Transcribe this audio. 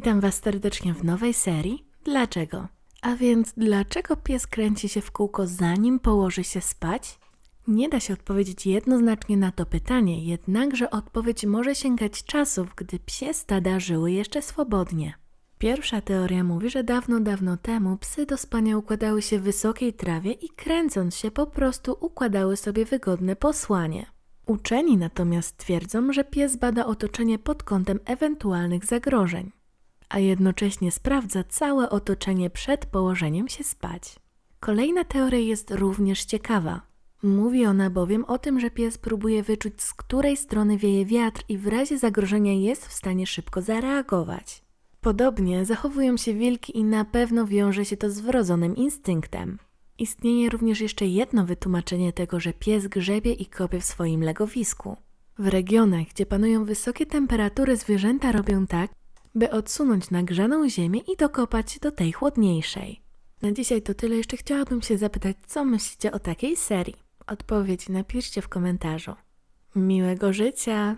Witam Was serdecznie w nowej serii. Dlaczego? A więc, dlaczego pies kręci się w kółko zanim położy się spać? Nie da się odpowiedzieć jednoznacznie na to pytanie, jednakże odpowiedź może sięgać czasów, gdy psie stada żyły jeszcze swobodnie. Pierwsza teoria mówi, że dawno, dawno temu psy do spania układały się w wysokiej trawie i kręcąc się po prostu układały sobie wygodne posłanie. Uczeni natomiast twierdzą, że pies bada otoczenie pod kątem ewentualnych zagrożeń, a jednocześnie sprawdza całe otoczenie przed położeniem się spać. Kolejna teoria jest również ciekawa. Mówi ona bowiem o tym, że pies próbuje wyczuć, z której strony wieje wiatr i w razie zagrożenia jest w stanie szybko zareagować. Podobnie zachowują się wilki i na pewno wiąże się to z wrodzonym instynktem. Istnieje również jeszcze jedno wytłumaczenie tego, że pies grzebie i kopie w swoim legowisku. W regionach, gdzie panują wysokie temperatury, zwierzęta robią tak, by odsunąć nagrzaną ziemię i dokopać do tej chłodniejszej. Na dzisiaj to tyle. Jeszcze chciałabym się zapytać, co myślicie o takiej serii? Odpowiedź napiszcie w komentarzu. Miłego życia!